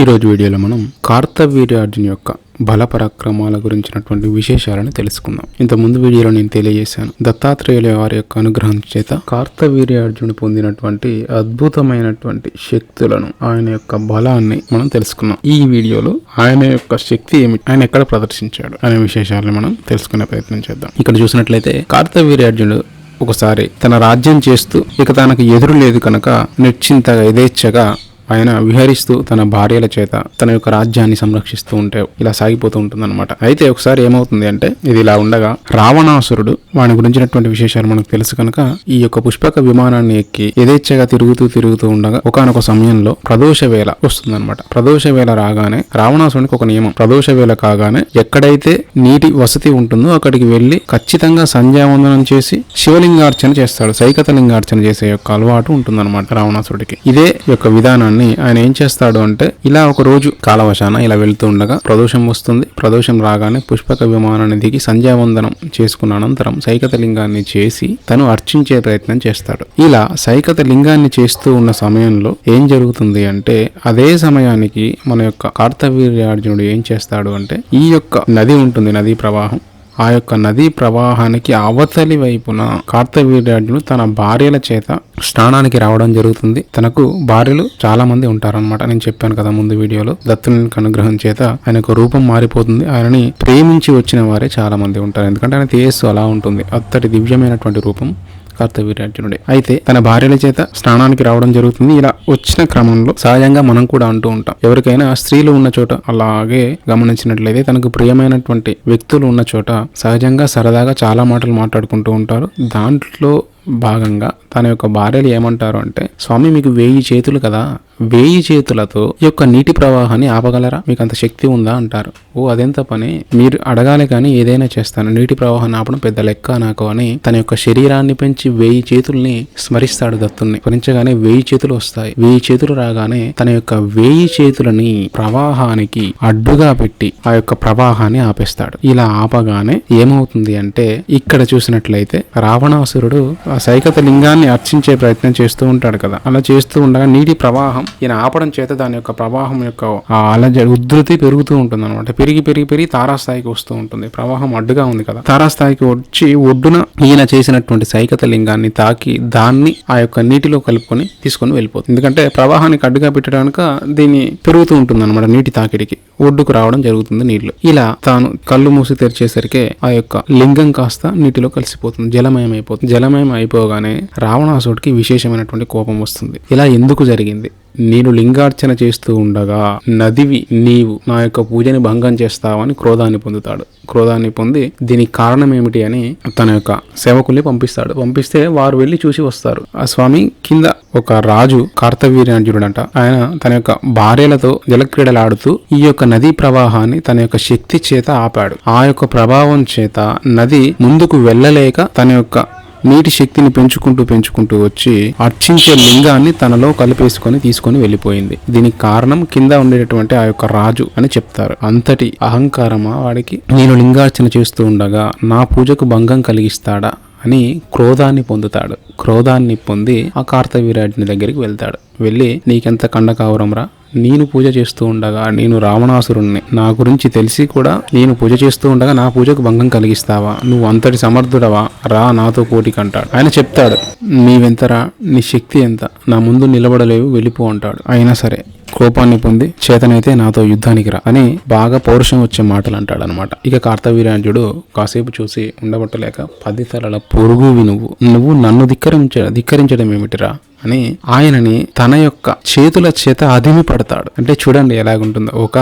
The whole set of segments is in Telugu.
ఈరోజు వీడియోలో మనం కార్తవీర్యార్జున్ యొక్క బల పరాక్రమాల గురించినటువంటి విశేషాలను తెలుసుకుందాం. ఇంత ముందు వీడియోలో నేను తెలియజేశాను దత్తాత్రేయుల వారి యొక్క అనుగ్రహం చేత కార్తవీర్యార్జునుడు పొందినటువంటి అద్భుతమైనటువంటి శక్తులను ఆయన యొక్క బలాన్ని మనం తెలుసుకున్నాం ఈ వీడియోలో ఆయన యొక్క శక్తి ఏమి ఆయన ఎక్కడ ప్రదర్శించాడు అనే విశేషాలను మనం తెలుసుకునే ప్రయత్నం చేద్దాం. ఇక్కడ చూసినట్లయితే కార్తవీర్యార్జునుడు ఒకసారి తన రాజ్యం చేస్తూ ఇక తనకు ఎదురు లేదు కనుక నిశ్చింతగా యథేచ్ఛగా ఆయన విహరిస్తూ తన భార్యల చేత తన యొక్క రాజ్యాన్ని సంరక్షిస్తూ ఉంటే ఇలా సాగిపోతూ ఉంటుంది అయితే ఒకసారి ఏమవుతుంది అంటే ఇది ఇలా ఉండగా రావణాసురుడు వాని గురించినటువంటి విశేషాలు మనకు తెలుసు కనుక ఈ యొక్క పుష్పక విమానాన్ని ఎక్కి యథేచ్ఛగా తిరుగుతూ తిరుగుతూ ఉండగా ఒకనొక సమయంలో ప్రదోష వేళ వస్తుందన్నమాట. ప్రదోష వేళ రాగానే రావణాసురునికి ఒక నియమం. ప్రదోష వేళ కాగానే ఎక్కడైతే నీటి వసతి ఉంటుందో అక్కడికి వెళ్ళి ఖచ్చితంగా సంధ్యావందనం చేసి శివలింగార్చన చేస్తాడు. సైకత లింగార్చన చేసే యొక్క అలవాటు ఉంటుందన్నమాట రావణాసురుడికి. ఇదే యొక్క విధానాన్ని ఆయన ఏం చేస్తాడు అంటే ఇలా ఒక రోజు కాలవశాన ఇలా వెళ్తూ ఉండగా ప్రదోషం వస్తుంది. ప్రదోషం రాగానే పుష్పక విమానాన్ని దిగి సంధ్యావందనం చేసుకున్న అనంతరం సైకత లింగాన్ని చేసి తను అర్చించే ప్రయత్నం చేస్తాడు. ఇలా సైకత లింగాన్ని చేస్తూ ఉన్న సమయంలో ఏం జరుగుతుంది అంటే అదే సమయానికి మన యొక్క కార్తవీర్యార్జునుడు ఏం చేస్తాడు అంటే ఈ యొక్క నది ఉంటుంది నదీ ప్రవాహం. ఆ యొక్క నదీ ప్రవాహానికి అవతలి వైపున కార్తవీర్యార్జునుడు తన భార్యల చేత స్నానానికి రావడం జరుగుతుంది. తనకు భార్యలు చాలా మంది ఉంటారనమాట నేను చెప్పాను కదా ముందు వీడియోలో. దత్తుని అనుగ్రహం చేత ఆయన యొక్క రూపం మారిపోతుంది. ఆయనని ప్రేమించి వచ్చిన వారే చాలా మంది ఉంటారు. ఎందుకంటే ఆయన తేజస్సు అలా ఉంటుంది. అత్తటి దివ్యమైనటువంటి రూపం కార్తవీర్యార్జునుడే అయితే తన భార్యల చేత స్నానానికి రావడం జరుగుతుంది. ఇలా వచ్చిన క్రమంలో సహజంగా మనం కూడా అంటూ ఉంటాం. ఎవరికైనా స్త్రీలు ఉన్న చోట అలాగే గమనించినట్లయితే తనకు ప్రియమైనటువంటి వ్యక్తులు ఉన్న చోట సహజంగా సరదాగా చాలా మాటలు మాట్లాడుకుంటూ ఉంటారు. దాంట్లో భాగంగా తన యొక్క భార్యలు ఏమంటారు అంటే స్వామి మీకు వేయి చేతులు కదా వేయి చేతులతో ఈ యొక్క నీటి ప్రవాహాన్ని ఆపగలరా? మీకు అంత శక్తి ఉందా? అంటారు. ఓ అదెంత పని? మీరు అడగాలి కానీ ఏదైనా చేస్తాను. నీటి ప్రవాహాన్ని ఆపడం పెద్ద లెక్క నాకు అని తన యొక్క శరీరాన్ని పెంచి వేయి చేతుల్ని స్మరిస్తాడు దత్తుల్ని స్మరించగానే వేయి చేతులు వస్తాయి. వేయి చేతులు రాగానే తన యొక్క వేయి చేతులని ప్రవాహానికి అడ్డుగా పెట్టి ఆ యొక్క ప్రవాహాన్ని ఆపేస్తాడు. ఇలా ఆపగానే ఏమవుతుంది అంటే ఇక్కడ చూసినట్లయితే రావణాసురుడు ఆ సైకత లింగాన్ని అర్చించే ప్రయత్నం చేస్తూ ఉంటాడు కదా. అలా చేస్తూ ఉండగా నీటి ప్రవాహం ఈయన ఆపడం చేత దాని యొక్క ప్రవాహం యొక్క అలా అలజ ఉధృతి పెరుగుతూ ఉంటుంది అనమాట పెరిగి పెరిగి పెరిగి తారాస్థాయికి వస్తూ ఉంటుంది. ప్రవాహం అడ్డుగా ఉంది కదా. తారాస్థాయికి వచ్చి ఒడ్డున ఈయన చేసినటువంటి సైకత లింగాన్ని తాకి దాన్ని ఆ యొక్క నీటిలో కలుపుకొని తీసుకొని వెళ్ళిపోతుంది. ఎందుకంటే ప్రవాహానికి అడ్డుగా పెట్టడానికి దీన్ని పెరుగుతూ ఉంటుంది అనమాట నీటి తాకిడికి. ఒడ్డుకు రావడం జరుగుతుంది నీళ్ళు ఇలా తాను కళ్ళు మూసి తెరిచేసరికి ఆ యొక్క లింగం కాస్త నీటిలో కలిసిపోతుంది. జలమయం అయిపోతుంది జలమయం అయిపోగానే రావణాసుడికి విశేషమైనటువంటి కోపం వస్తుంది. ఇలా ఎందుకు జరిగింది? నేను లింగార్చన చేస్తూ ఉండగా నదివి నీవు నా యొక్క పూజని భంగం చేస్తావని క్రోధాన్ని పొందుతాడు. క్రోధాన్ని పొంది దీనికి కారణం ఏమిటి అని తన యొక్క సేవకుల్ని పంపిస్తాడు. పంపిస్తే వారు వెళ్ళి చూసి వస్తారు. ఆ స్వామి కింద ఒక రాజు కార్తవీర్యార్జునుడంట ఆయన తన యొక్క భార్యలతో జలక్రీడలాడుతూ ఈ యొక్క నదీ ప్రవాహాన్ని తన యొక్క శక్తి చేత ఆపాడు. ఆ యొక్క ప్రభావం చేత నది ముందుకు వెళ్ళలేక తన యొక్క నీటి శక్తిని పెంచుకుంటూ పెంచుకుంటూ వచ్చి అర్చించే లింగాన్ని తనలో కలిపేసుకొని తీసుకొని వెళ్ళిపోయింది. దీనికి కారణం కింద ఉండేటటువంటి ఆ యొక్క రాజు అని చెప్తారు. అంతటి అహంకారమా వాడికి? నేను లింగార్చన చేస్తూ ఉండగా నా పూజకు భంగం కలిగిస్తాడా అని క్రోధాన్ని పొందుతాడు. క్రోధాన్ని పొంది ఆ కార్తవీరాజుని దగ్గరికి వెళ్తాడు. వెళ్ళి నీకెంత కండకావరంరా? నేను పూజ చేస్తూ ఉండగా నేను రావణాసురుణ్ణి. నా గురించి తెలిసి కూడా నేను పూజ చేస్తూ ఉండగా నా పూజకు భంగం కలిగిస్తావా? నువ్వు అంతటి సమర్థుడవా? రా నాతో పోటీ కంటాడు. ఆయన చెప్తాడు నీవెంతరా? నీ శక్తి ఎంత? నా ముందు నిలబడలేవు వెళ్ళిపో అంటాడు. అయినా సరే కోపాన్ని పొంది చేతనైతే నాతో యుద్ధానికి రా అని బాగా పౌరుషం వచ్చే మాటలు అంటాడు అనమాట ఇక కార్తవీరాజుడు కాసేపు చూసి ఉండబట్టలేక పది తలల పొరుగువి నువ్వు నువ్వు నన్ను ధిక్కరించ ధిక్కరించడం ఏమిటిరా అని ఆయనని తన యొక్క చేతుల చేత అదిమి పడతాడు. అంటే చూడండి ఎలాగుంటుందో. ఒక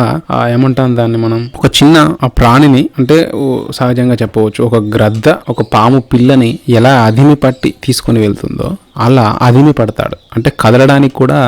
ఏమంటాం దాన్ని మనం? ఒక చిన్న ఆ ప్రాణిని అంటే సహజంగా చెప్పవచ్చు. ఒక గ్రద్ద ఒక పాము పిల్లని ఎలా అదిమి పట్టి తీసుకొని వెళ్తుందో అలా అదిమి పడతాడు. అంటే కదలడానికి కూడా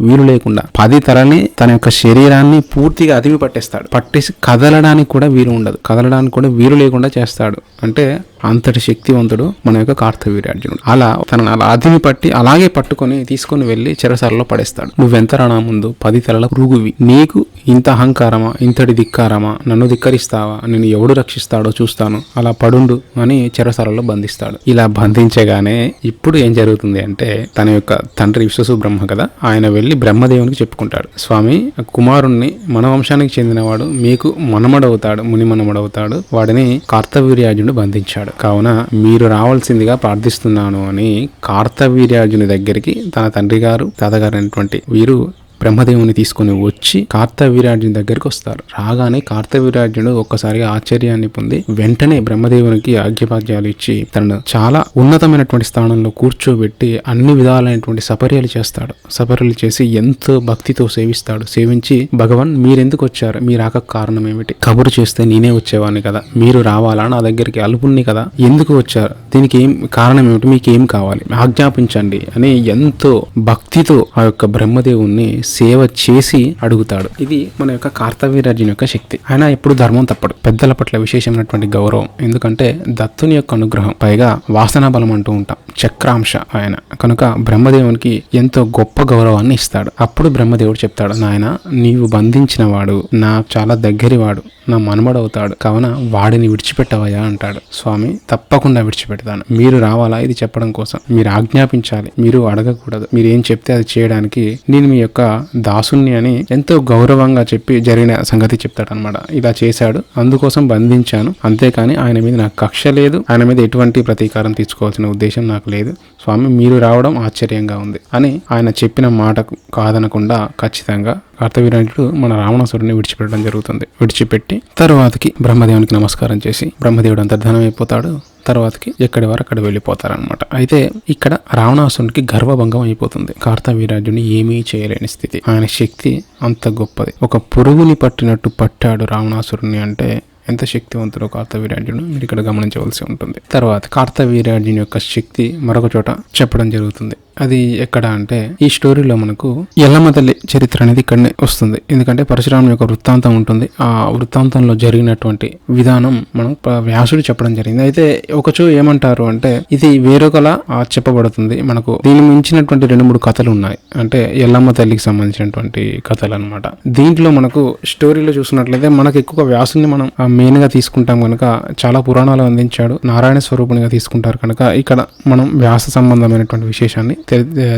వీలు లేకుండా. పది తరని తన యొక్క శరీరాన్ని పూర్తిగా అదిమి పట్టేస్తాడు. పట్టేసి కదలడానికి కూడా వీలు ఉండదు. కదలడానికి కూడా వీలు లేకుండా చేస్తాడు. అంటే అంతటి శక్తివంతుడు మన యొక్క కార్తవీర్యార్జునుడు అలా తనను అలా అదిని పట్టి అలాగే పట్టుకొని తీసుకొని వెళ్ళి చెరసాలలో పడేస్తాడు. నువ్వెంత రానా ముందు పది తలల పురుగువి నీకు ఇంత అహంకారమా? ఇంతటి ధిక్కారమా? నన్ను ధిక్కరిస్తావా? నేను ఎవడు రక్షిస్తాడో చూస్తాను. అలా పడుండు అని చెరసాలలో బంధిస్తాడు. ఇలా బంధించగానే ఇప్పుడు ఏం జరుగుతుంది అంటే తన యొక్క తండ్రి విశ్వసు బ్రహ్మ కదా ఆయన వెళ్ళి బ్రహ్మదేవునికి చెప్పుకుంటాడు. స్వామి కుమారుణ్ణి మన వంశానికి చెందినవాడు మీకు మనమడవుతాడు ముని మనమడవుతాడు వాడిని కార్తవీర్యార్జునుడు బంధించాడు. కావున మీరు రావాల్సిందిగా ప్రార్థిస్తున్నాను అని కార్తవీర్యార్జుని దగ్గరికి తన తండ్రి గారు తాతగారు అయినటువంటి వీరు బ్రహ్మదేవుని తీసుకొని వచ్చి కార్తవీరాజుని దగ్గరికి వస్తారు. రాగానే కార్తవీరాజుడు ఒక్కసారిగా ఆశ్చర్యాన్ని పొంది వెంటనే బ్రహ్మదేవునికి ఆజ్ఞపాద్యాలు ఇచ్చి తనను చాలా ఉన్నతమైనటువంటి స్థానంలో కూర్చోబెట్టి అన్ని విధాలైనటువంటి సపర్యలు చేస్తాడు. సపర్యలు చేసి ఎంతో భక్తితో సేవిస్తాడు. సేవించి భగవాన్ మీరెందుకు వచ్చారు? మీ రాక కారణం ఏమిటి? కబురు చేస్తే నేనే వచ్చేవాడిని కదా. మీరు రావాలా? నా దగ్గరికి అలుపుణ్ణి కదా. ఎందుకు వచ్చారు? దీనికి ఏం కారణం ఏమిటి? మీకు ఏం కావాలి? ఆజ్ఞాపించండి అని ఎంతో భక్తితో ఆ యొక్క బ్రహ్మదేవుణ్ణి సేవ చేసి అడుగుతాడు. ఇది మన యొక్క కార్తవీరాజుని యొక్క శక్తి. ఆయన ఎప్పుడు ధర్మం తప్పడు. పెద్దల పట్ల విశేషమైనటువంటి గౌరవం. ఎందుకంటే దత్తుని యొక్క అనుగ్రహం. పైగా వాసనా బలం అంటూ ఉంటాం. చక్రాంశ ఆయన. కనుక బ్రహ్మదేవునికి ఎంతో గొప్ప గౌరవాన్ని ఇస్తాడు. అప్పుడు బ్రహ్మదేవుడు చెప్తాడు నాయన నీవు బంధించిన వాడు నా చాలా దగ్గరి వాడు నా మనమడవుతాడు. కావున వాడిని విడిచిపెట్టవయ్యా అంటాడు. స్వామి తప్పకుండా విడిచిపెడతాను. మీరు రావాలా? ఇది చెప్పడం కోసం. మీరు ఆజ్ఞాపించాలి. మీరు అడగకూడదు. మీరు ఏం చెప్తే అది చేయడానికి నేను మీ యొక్క దాసుని అని ఎంతో గౌరవంగా చెప్పి జరిగిన సంగతి చెప్తాడు అనమాట ఇలా చేశాడు అందుకోసం బంధించాను. అంతేకాని ఆయన మీద నాకు కక్ష లేదు. ఆయన మీద ఎటువంటి ప్రతీకారం తీసుకోవాల్సిన ఉద్దేశం నాకు లేదు. స్వామి మీరు రావడం ఆశ్చర్యంగా ఉంది అని ఆయన చెప్పిన మాటకు కాదనకుండా ఖచ్చితంగా కార్తవీరాయుడు మన రావణాసురుని విడిచిపెట్టడం జరుగుతుంది. విడిచిపెట్టి తర్వాతకి బ్రహ్మదేవునికి నమస్కారం చేసి బ్రహ్మదేవుడు అంతర్ధానం అయిపోతాడు తర్వాతకి ఎక్కడి వారు అక్కడ వెళ్ళిపోతారనమాట అయితే ఇక్కడ రావణాసురునికి గర్వభంగం అయిపోతుంది. కార్తవీరాజుని ఏమీ చేయలేని స్థితి. ఆయన శక్తి అంత గొప్పది. ఒక పురుగుని పట్టినట్టు పట్టాడు రావణాసురుని అంటే ఎంత శక్తివంతుడు కార్తవీర్యార్జునుడు మీరు ఇక్కడ గమనించవలసి ఉంటుంది. తర్వాత కార్తవీరాజుని యొక్క శక్తి మరొక చోట చెప్పడం జరుగుతుంది. అది ఎక్కడ అంటే ఈ స్టోరీలో మనకు ఎల్లమ్మ తల్లి చరిత్ర అనేది ఇక్కడనే వస్తుంది. ఎందుకంటే పరశురాముని యొక్క వృత్తాంతం ఉంటుంది. ఆ వృత్తాంతంలో జరిగినటువంటి విధానం మనం వ్యాసుడు చెప్పడం జరిగింది. అయితే ఒకచో ఏమంటారు అంటే ఇది వేరొకలా చెప్పబడుతుంది. మనకు దీని మించినటువంటి రెండు మూడు కథలు ఉన్నాయి. అంటే ఎల్లమ్మ తల్లికి సంబంధించినటువంటి కథలు అనమాట దీంట్లో మనకు స్టోరీలో చూసినట్లయితే మనకు ఎక్కువ వ్యాసుని మనం మెయిన్గా తీసుకుంటాం కనుక చాలా పురాణాలు అందించాడు. నారాయణ స్వరూపునిగా తీసుకుంటారు కనుక ఇక్కడ మనం వ్యాస సంబంధమైనటువంటి విశేషాన్ని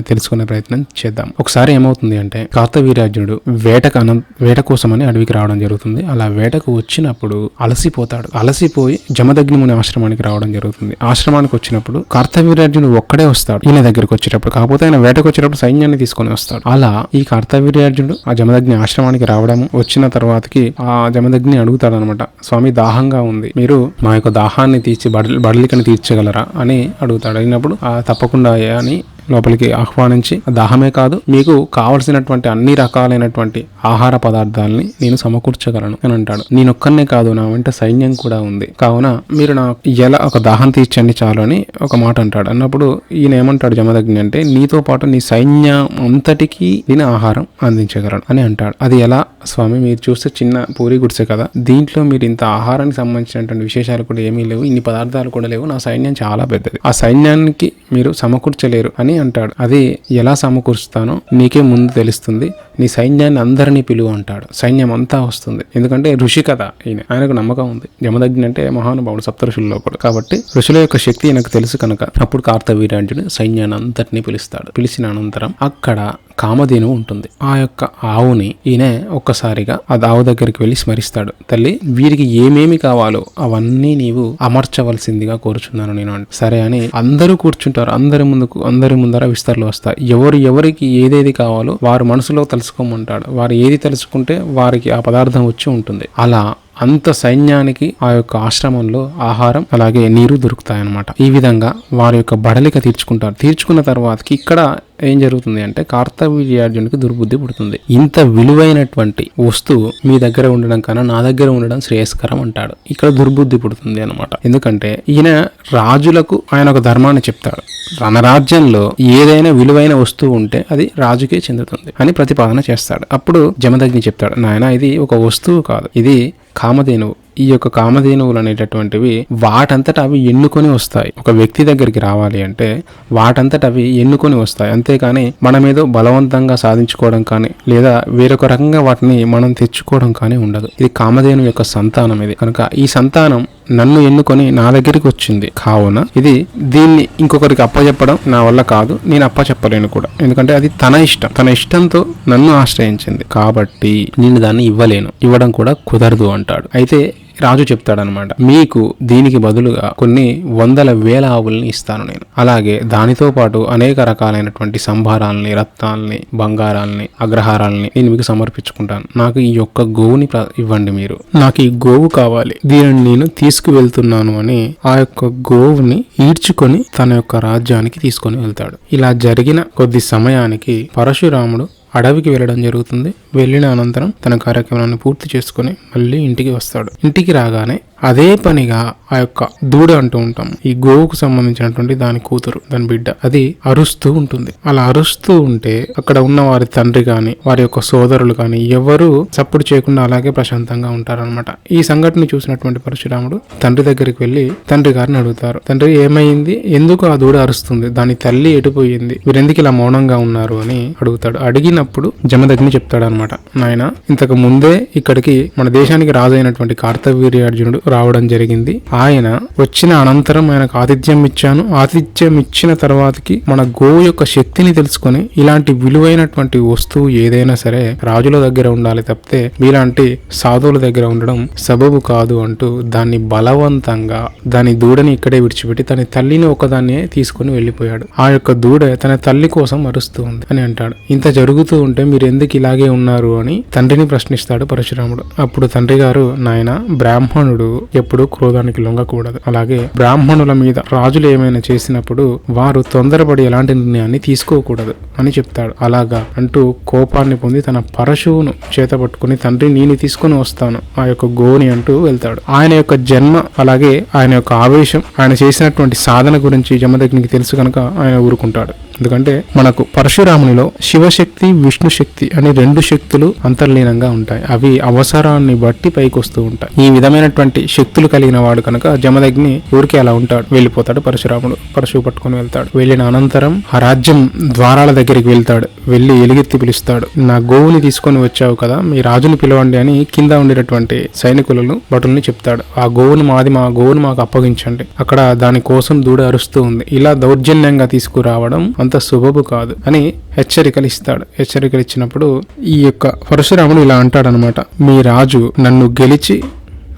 తెలుసుకునే ప్రయత్నం చేద్దాం. ఒకసారి ఏమవుతుంది అంటే కార్తవీరాజుడు వేటకు అనం వేట కోసమని అడవికి రావడం జరుగుతుంది. అలా వేటకు వచ్చినప్పుడు అలసిపోతాడు. అలసిపోయి జమదగ్నిముని ఆశ్రమానికి రావడం జరుగుతుంది. ఆశ్రమానికి వచ్చినప్పుడు కార్తవీర్యార్జునుడు ఒక్కడే వస్తాడు ఈయన దగ్గరికి వచ్చేటప్పుడు. కాకపోతే ఆయన వేటకు వచ్చేటప్పుడు సైన్యాన్ని తీసుకొని వస్తాడు. అలా ఈ కార్తవీర్యార్జునుడు ఆ జమదగ్ని ఆశ్రమానికి రావడం వచ్చిన తర్వాతకి ఆ జమదగ్ని అడుగుతాడు అనమాట స్వామి దాహంగా ఉంది. మీరు మా యొక్క దాహాన్ని తీర్చి బడలి బడలికని తీర్చగలరా? అని అడుగుతాడు. అడిగినప్పుడు "ఆ, తప్పకుండా అని లోపలికి ఆహ్వానించి దాహమే కాదు మీకు కావలసినటువంటి అన్ని రకాలైనటువంటి ఆహార పదార్థాలని నేను సమకూర్చగలను అని అంటాడు. నేనొక్కనే కాదు నా వెంట సైన్యం కూడా ఉంది. కావున మీరు నా ఎలా ఒక దాహం తీర్చండి చాలు అని ఒక మాట అంటాడు. అన్నప్పుడు ఈయన ఏమంటాడు జమదగ్ని అంటే నీతో పాటు నీ సైన్యం అంతటికి నేను ఆహారం అందించగలను అని అంటాడు. అది ఎలా? స్వామి మీరు చూస్తే చిన్న పూరి గుడిసె కదా. దీంట్లో మీరు ఇంత ఆహారానికి సంబంధించినటువంటి విశేషాలు కూడా ఏమీ లేవు. ఇన్ని పదార్థాలు కూడా లేవు. నా సైన్యం చాలా పెద్దది. ఆ సైన్యానికి మీరు సమకూర్చలేరు అని అంటాడు. అది ఎలా సమకూరుస్తానో నీకే ముందు తెలుస్తుంది. నీ సైన్యాన్ని అందరినీ పిలువు అంటాడు. సైన్యం అంతా వస్తుంది. ఎందుకంటే ఋషి కదా ఈయన. ఆయనకు నమ్మకం ఉంది. యమదగ్ని అంటే మహానుభావుడు సప్త ఋషుల్లో ఒకడు కాబట్టి ఋషుల యొక్క శక్తి ఈయనకు తెలుసు కనుక అప్పుడు కార్తవీర్యార్జునుడు సైన్యాన్ని అంతటినీ పిలుస్తాడు. పిలిచిన అనంతరం అక్కడ కామధేను ఉంటుంది. ఆ యొక్క ఆవుని ఈయన ఒక్కసారిగా ఆ ఆవు దగ్గరికి వెళ్ళి స్మరిస్తాడు. తల్లి వీరికి ఏమేమి కావాలో అవన్నీ నీవు అమర్చవలసిందిగా కోరుచున్నాను నేను అంటే. సరే అని అందరూ కూర్చుంటారు. అందరి ముందుకు అందరి ముందర విస్తరలు వస్తాయి. ఎవరు ఎవరికి ఏదేది కావాలో వారు మనసులో తల తెలుసుకోమంటాడు. వారు ఏది తెలుసుకుంటే వారికి ఆ పదార్థం వచ్చి ఉంటుంది. అలా అంత సైన్యానికి ఆ యొక్క ఆశ్రమంలో ఆహారం అలాగే నీరు దొరుకుతాయన్నమాట. ఈ విధంగా వారి యొక్క బడలిక తీర్చుకుంటారు. తీర్చుకున్న తర్వాతకి ఇక్కడ ఏం జరుగుతుంది అంటే కార్తవీర్యార్జునికి దుర్బుద్ధి పుడుతుంది. ఇంత విలువైనటువంటి వస్తువు మీ దగ్గర ఉండడం కన్నా నా దగ్గర ఉండడం శ్రేయస్కరం అంటాడు. ఇక్కడ దుర్బుద్ధి పుడుతుంది అనమాట ఎందుకంటే ఈయన రాజులకు ఆయన ఒక ధర్మాన్ని చెప్తాడు. రణరాజ్యంలో రాజ్యంలో ఏదైనా విలువైన వస్తువు ఉంటే అది రాజుకే చెందుతుంది అని ప్రతిపాదన చేస్తాడు. అప్పుడు జమదగ్ని చెప్తాడు నాయన ఇది ఒక వస్తువు కాదు. ఇది కామధేనువు. ఈ యొక్క కామధేనువులు అనేటటువంటివి వాటంతట అవి ఎన్నుకొని వస్తాయి. ఒక వ్యక్తి దగ్గరికి రావాలి అంటే వాటంతట అవి ఎన్నుకొని వస్తాయి. అంతేకాని మనం ఏదో బలవంతంగా సాధించుకోవడం కానీ లేదా వేరొక రకంగా వాటిని మనం తెచ్చుకోవడం కానీ ఉండదు. ఇది కామధేను యొక్క సంతానం ఇది. కనుక ఈ సంతానం నన్ను ఎన్నుకొని నా దగ్గరికి వచ్చింది. కావున ఇది దీన్ని ఇంకొకరికి అప్పచెప్పడం నా వల్ల కాదు. నేను అప్పచెప్పలేను కూడా. ఎందుకంటే అది తన ఇష్టం. తన ఇష్టంతో నన్ను ఆశ్రయించింది. కాబట్టి నేను దాన్ని ఇవ్వలేను. ఇవ్వడం కూడా కుదరదు అంటాడు. అయితే రాజు చెప్తాడనమాట మీకు దీనికి బదులుగా కొన్ని వందల వేల ఆవుల్ని ఇస్తాను నేను. అలాగే దానితో పాటు అనేక రకాలైనటువంటి సంభారాల్ని రత్నాల్ని బంగారాల్ని అగ్రహారాల్ని నేను మీకు సమర్పించుకుంటాను. నాకు ఈ యొక్క గోవుని ప్ర- ఇవ్వండి మీరు. నాకు ఈ గోవు కావాలి. దీనిని నేను తీసుకువెళ్తున్నాను అని ఆ యొక్క గోవుని ఈడ్చుకొని తన యొక్క రాజ్యానికి తీసుకొని వెళ్తాడు. ఇలా జరిగిన కొద్ది సమయానికి పరశురాముడు అడవికి వెళ్ళడం జరుగుతుంది. వెళ్ళిన అనంతరం తన కార్యక్రమాన్ని పూర్తి చేసుకొని మళ్ళీ ఇంటికి వస్తాడు. ఇంటికి రాగానే అదే పనిగా ఆ యొక్క దూడ అంటూ ఉంటాం. ఈ గోవుకు సంబంధించినటువంటి దాని కూతురు దాని బిడ్డ అది అరుస్తూ ఉంటుంది. అలా అరుస్తూ ఉంటే అక్కడ ఉన్న వారి తండ్రి కానీ వారి యొక్క సోదరులు కానీ ఎవరు చప్పుడు చేయకుండా అలాగే ప్రశాంతంగా ఉంటారన్నమాట. ఈ సంఘటన చూసినటువంటి పరశురాముడు తండ్రి దగ్గరికి వెళ్ళి తండ్రి గారిని అడుగుతారు. తండ్రి ఏమైంది? ఎందుకు ఆ దూడ అరుస్తుంది? దాని తల్లి ఎటుపోయింది మీరెందుకు ఇలా మౌనంగా ఉన్నారు? అని అడుగుతాడు. అడిగిన అప్పుడు జమదగ్ని చెప్తాడు అనమాట నాయన ఇంతకు ముందే ఇక్కడికి మన దేశానికి రాజు అయినటువంటి కార్తవీర్యార్జునుడు రావడం జరిగింది. ఆయన వచ్చిన అనంతరం ఆయనకు ఆతిథ్యం ఇచ్చాను. ఆతిథ్యం ఇచ్చిన తర్వాతకి మన గోవు యొక్క శక్తిని తెలుసుకొని ఇలాంటి విలువైనటువంటి వస్తువు ఏదైనా సరే రాజుల దగ్గర ఉండాలి తప్పితే మీలాంటి సాధువుల దగ్గర ఉండడం సబబు కాదు అంటూ దాన్ని బలవంతంగా దాని దూడని ఇక్కడే విడిచిపెట్టి తన తల్లిని ఒకదాన్నే తీసుకుని వెళ్ళిపోయాడు. ఆ యొక్క దూడ తన తల్లి కోసం అరుస్తూ ఉంది అని అంటాడు. ఇంత జరుగుతూ ఉంటే మీరు ఎందుకు ఇలాగే ఉన్నారు? అని తండ్రిని ప్రశ్నిస్తాడు పరశురాముడు. అప్పుడు తండ్రి గారు నాయన బ్రాహ్మణుడు ఎప్పుడు క్రోధానికి లొంగకూడదు. అలాగే బ్రాహ్మణుల మీద రాజులు ఏమైనా చేసినప్పుడు వారు తొందరపడి ఎలాంటి నిర్ణయాన్ని తీసుకోకూడదు అని చెప్తాడు. అలాగా అంటూ కోపాన్ని పొంది తన పరశువును చేత పట్టుకుని తండ్రి నేను తీసుకుని వస్తాను ఆ యొక్క గోని అంటూ వెళ్తాడు. ఆయన యొక్క జన్మ అలాగే ఆయన యొక్క ఆవేశం ఆయన చేసినటువంటి సాధన గురించి జమదగ్నికి తెలుసు కనుక ఆయన ఊరుకుంటాడు. ఎందుకంటే మనకు పరశురామునిలో శివశక్తి విష్ణు శక్తి రెండు శక్తులు అంతర్లీనంగా ఉంటాయి. అవి అవసరాన్ని బట్టి పైకి వస్తూ ఉంటాయి. ఈ విధమైనటువంటి శక్తులు కలిగిన వాడు కనుక జమదగ్ని ఊరికే అలా ఉంటాడు. వెళ్ళిపోతాడు పరశురాముడు. పరశువు పట్టుకొని వెళ్తాడు. వెళ్ళిన అనంతరం ఆ రాజ్యం ద్వారాల దగ్గరికి వెళ్తాడు. వెళ్ళి ఎలుగెత్తి పిలుస్తాడు. నా గోవుని తీసుకొని వచ్చావు కదా మీ రాజుని పిలవండి అని కింద ఉండేటటువంటి సైనికులను భటుల్ని చెప్తాడు. ఆ గోవుని మాది మా గోవుని మాకు అప్పగించండి. అక్కడ దాని కోసం దూడ అరుస్తూ ఉంది. ఇలా దౌర్జన్యంగా తీసుకురావడం అంత శుభపు కాదు అని హెచ్చరికలు ఇస్తాడు. హెచ్చరికలు ఇచ్చినప్పుడు ఈ యొక్క పరశురాముడు ఇలా అంటాడనమాట మీ రాజు నన్ను గెలిచి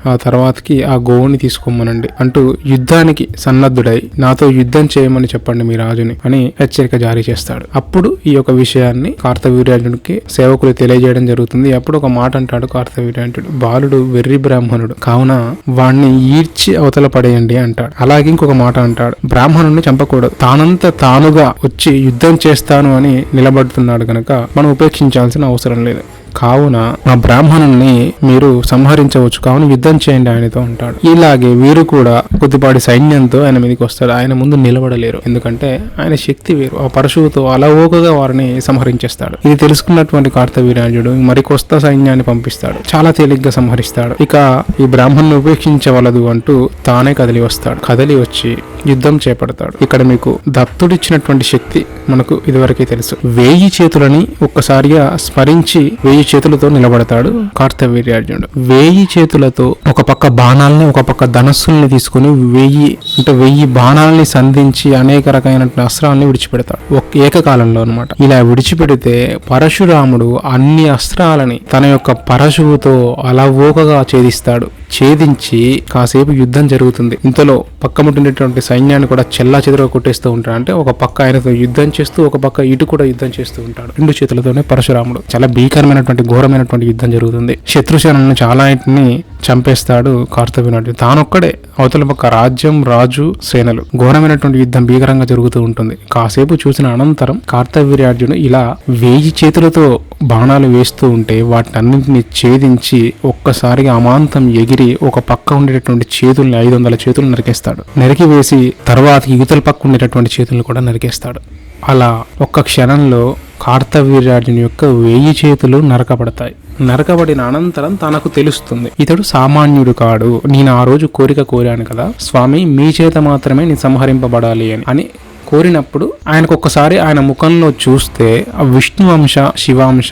ఆ తర్వాతకి ఆ గోవుని తీసుకోమనండి. అంటూ యుద్ధానికి సన్నద్ధుడై నాతో యుద్ధం చేయమని చెప్పండి మీ రాజుని అని హెచ్చరిక జారీ చేస్తాడు. అప్పుడు ఈ యొక్క విషయాన్ని కార్తవీర్యార్జునికి సేవకులు తెలియజేయడం జరుగుతుంది. అప్పుడు ఒక మాట అంటాడు కార్తవీర్యార్జుడు బాలుడు వెర్రి బ్రాహ్మణుడు. కావున వాణ్ణి ఈడ్చి అవతల పడేయండి అంటాడు. అలాగే ఇంకొక మాట అంటాడు. బ్రాహ్మణుడిని చంపకూడదు. తానంత తానుగా వచ్చి యుద్ధం చేస్తాను అని నిలబడుతున్నాడు కనుక మనం ఉపేక్షించాల్సిన అవసరం లేదు. కావున ఆ బ్రాహ్మణుల్ని మీరు సంహరించవచ్చు. కావున యుద్ధం చేయండి ఆయనతో ఉంటాడు ఇలాగే వీరు కూడా కొద్దిపాటి సైన్యంతో ఆయన మీదకి వస్తాడు ఆయన ముందు నిలబడలేరు. ఎందుకంటే ఆయన శక్తి వేరు. ఆ పరశువుతో అలవోకగా వారిని సంహరించేస్తాడు. ఇది తెలుసుకున్నటువంటి కార్తవీరాజుడు మరికొస్త సైన్యాన్ని పంపిస్తాడు. చాలా తేలిగ్గా సంహరిస్తాడు. ఇక ఈ బ్రాహ్మణ్ణి ఉపేక్షించవలదు అంటూ తానే కదిలి వస్తాడు. కదిలి వచ్చి యుద్ధం చేపడతాడు. ఇక్కడ మీకు దత్తుడిచ్చినటువంటి శక్తి మనకు ఇదివరకే తెలుసు. వేయి చేతులని ఒక్కసారిగా స్మరించి వేయి చేతులతో నిలబడతాడు కార్తవీర్యార్జునుడు. వేయి చేతులతో ఒక పక్క బాణాలని ఒక పక్క ధనస్సుల్ని తీసుకుని వెయ్యి అంటే వెయ్యి బాణాలని సంధించి అనేక రకమైన అస్త్రాలని విడిచిపెడతాడు. ఒక ఏకకాలంలో అనమాట ఇలా విడిచిపెడితే పరశురాముడు అన్ని అస్త్రాలని తన యొక్క పరశువుతో అలవోకగా ఛేదిస్తాడు. ఛేదించి కాసేపు యుద్ధం జరుగుతుంది. ఇంతలో పక్కముంటున్నటువంటి సైన్యాన్ని కూడా చెల్లా చెదరగా కొట్టేస్తూ ఉంటాడు. అంటే ఒక పక్క ఆయనతో యుద్ధం చేస్తూ ఒక పక్క ఇటు కూడా యుద్ధం చేస్తూ ఉంటాడు. రెండు చేతులతోనే పరశురాముడు. చాలా భీకరమైనటువంటి ఘోరమైనటువంటి యుద్ధం జరుగుతుంది. శత్రుసేనలను చాలా ఇంటిని చంపేస్తాడు కార్తవీర్యార్జునుడు తానొక్కడే అవతల పక్క రాజ్యం రాజు సేనలు. ఘోరమైనటువంటి యుద్ధం భీకరంగా జరుగుతూ ఉంటుంది. కాసేపు చూసిన అనంతరం కార్తవీర్యార్జును ఇలా వేయి చేతులతో బాణాలు వేస్తూ ఉంటే వాటన్నింటిని ఛేదించి ఒక్కసారిగా అమాంతం ఎగిరి ఒక పక్క ఉండేటటువంటి చేతుల్ని ఐదు వందల చేతులు నరికేస్తాడు. నరికి వేసి తర్వాత యువతల పక్క ఉండేటటువంటి చేతులను కూడా నరికేస్తాడు. అలా ఒక్క క్షణంలో కార్తవీర్యార్జుని యొక్క వెయ్యి చేతులు నరకబడతాయి. నరకబడిన అనంతరం తనకు తెలుస్తుంది ఇతడు సామాన్యుడు కాడు. నేను ఆ రోజు కోరిక కోరాను కదా. స్వామి మీ చేత మాత్రమే నేను సంహరింపబడాలి అని అని. కోరినప్పుడు ఆయనకు ఒక్కసారి ఆయన ముఖంలో చూస్తే ఆ విష్ణు అంశ శివాంశ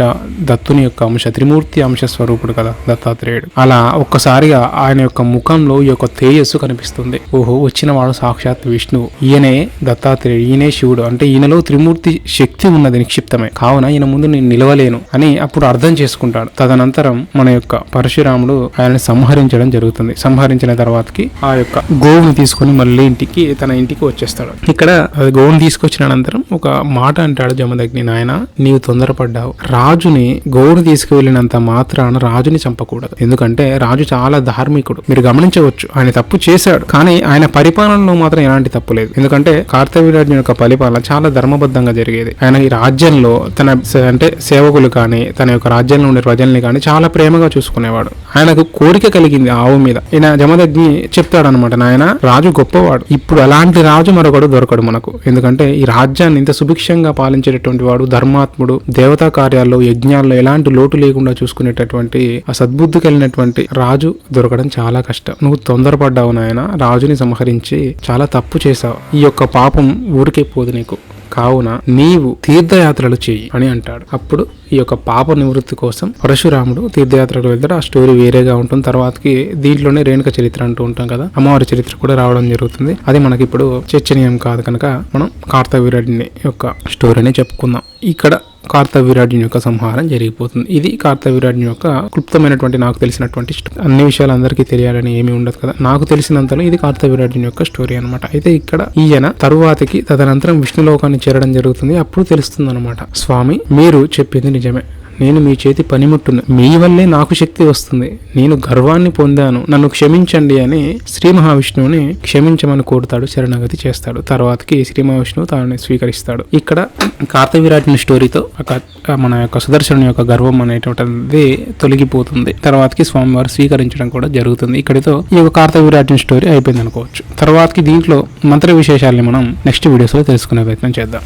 దత్తుని యొక్క అంశ త్రిమూర్తి అంశ స్వరూపుడు కదా దత్తాత్రేయుడు. అలా ఒక్కసారిగా ఆయన యొక్క ముఖంలో ఈ యొక్క తేజస్సు కనిపిస్తుంది. ఓహో వచ్చిన వాడు సాక్షాత్ విష్ణువు ఈయనే దత్తాత్రేయుడు ఈయనే శివుడు. అంటే ఈయనలో త్రిమూర్తి శక్తి ఉన్నది నిక్షిప్తమే. కావున ఈయన ముందు నేను నిలవలేను అని అప్పుడు అర్థం చేసుకుంటాడు. తదనంతరం మన యొక్క పరశురాముడు ఆయనని సంహరించడం జరుగుతుంది. సంహరించిన తర్వాతకి ఆ యొక్క గోవుని తీసుకొని మళ్ళీ ఇంటికి తన ఇంటికి వచ్చేస్తాడు. ఇక్కడ గోవును తీసుకొచ్చిన అనంతరం ఒక మాట అంటాడు జమదగ్ని నాయన నీవు తొందరపడ్డావు. రాజుని గోవును తీసుకువెళ్ళినంత మాత్రాన రాజుని చంపకూడదు. ఎందుకంటే రాజు చాలా ధార్మికుడు. మీరు గమనించవచ్చు ఆయన తప్పు చేశాడు. కానీ ఆయన పరిపాలనలో మాత్రం ఎలాంటి తప్పు లేదు. ఎందుకంటే కార్తవీరాజు యొక్క పరిపాలన చాలా ధర్మబద్ధంగా జరిగేది. ఆయన ఈ రాజ్యంలో తన సే- అంటే సేవకులు కానీ తన యొక్క రాజ్యంలో ఉండే ప్రజల్ని కానీ చాలా ప్రేమగా చూసుకునేవాడు. ఆయనకు కోరిక కలిగింది ఆవు మీద. ఈయన జమదగ్ని చెప్తాడనమాట నాయన రాజు గొప్పవాడు. ఇప్పుడు అలాంటి రాజు మరొకడు దొరకడు మనకు. ఎందుకంటే ఈ రాజ్యాన్ని ఇంత సుభిక్షంగా పాలించేటటువంటి వాడు ధర్మాత్ముడు దేవతా కార్యాల్లో యజ్ఞాల్లో ఎలాంటి లోటు లేకుండా చూసుకునేటటువంటి ఆ సద్బుద్ధి కలిగినటువంటి రాజు దొరకడం చాలా కష్టం. నువ్వు తొందరపడ్డావు నాయన రాజుని సంహరించి చాలా తప్పు చేశావు. ఈ యొక్క పాపం ఊరికే పోదు నీకు. కావున నీవు తీర్థయాత్రలు చెయ్యి అని అంటాడు. అప్పుడు ఈ యొక్క పాప నివృత్తి కోసం పరశురాముడు తీర్థయాత్రకు వెళ్తాడు. ఆ స్టోరీ వేరేగా ఉంటుంది. తర్వాతకి దీంట్లోనే రేణుక చరిత్ర అంటూ ఉంటాం కదా. అమ్మవారి చరిత్ర కూడా రావడం జరుగుతుంది. అది మనకి ఇప్పుడు చర్చనీయం కాదు కనుక మనం కార్తవీరుడిని యొక్క స్టోరీని చెప్పుకుందాం. ఇక్కడ కార్తవీరాజ్యం యొక్క సంహారం జరిగిపోతుంది. ఇది కార్తవీరాజ్యం యొక్క క్లుప్తమైనటువంటి నాకు తెలిసినటువంటి అన్ని విషయాలు అందరికీ తెలియాలని ఏమీ ఉండదు కదా. నాకు తెలిసినంతలో ఇది కార్తవీరాజ్యం యొక్క స్టోరీ అనమాట అయితే ఇక్కడ ఈయన తరువాతికి తదనంతరం విష్ణులోకాన్ని చేరడం జరుగుతుంది. అప్పుడు తెలుస్తుంది అనమాట స్వామి మీరు చెప్పింది నిజమే. నేను మీ చేతి పనిముట్టును. మీ వల్లే నాకు శక్తి వస్తుంది. నేను గర్వాన్ని పొందాను. నన్ను క్షమించండి అని శ్రీ మహావిష్ణువుని క్షమించమని కోరుతాడు శరణాగతి చేస్తాడు. తర్వాతకి శ్రీ మహావిష్ణువు తాను స్వీకరిస్తాడు. ఇక్కడ కార్తవీరాజుని స్టోరీతో ఒక మన యొక్క సుదర్శనుని యొక్క గర్వం అనేటువంటిది తొలగిపోతుంది. తర్వాతకి స్వామివారు స్వీకరించడం కూడా జరుగుతుంది. ఇక్కడితో ఈ యొక్క కార్తవీరాజుని స్టోరీ అయిపోయింది అనుకోవచ్చు తర్వాతకి దీంట్లో మంత్ర విశేషాలని మనం నెక్స్ట్ వీడియోస్లో తెలుసుకునే ప్రయత్నం చేద్దాం.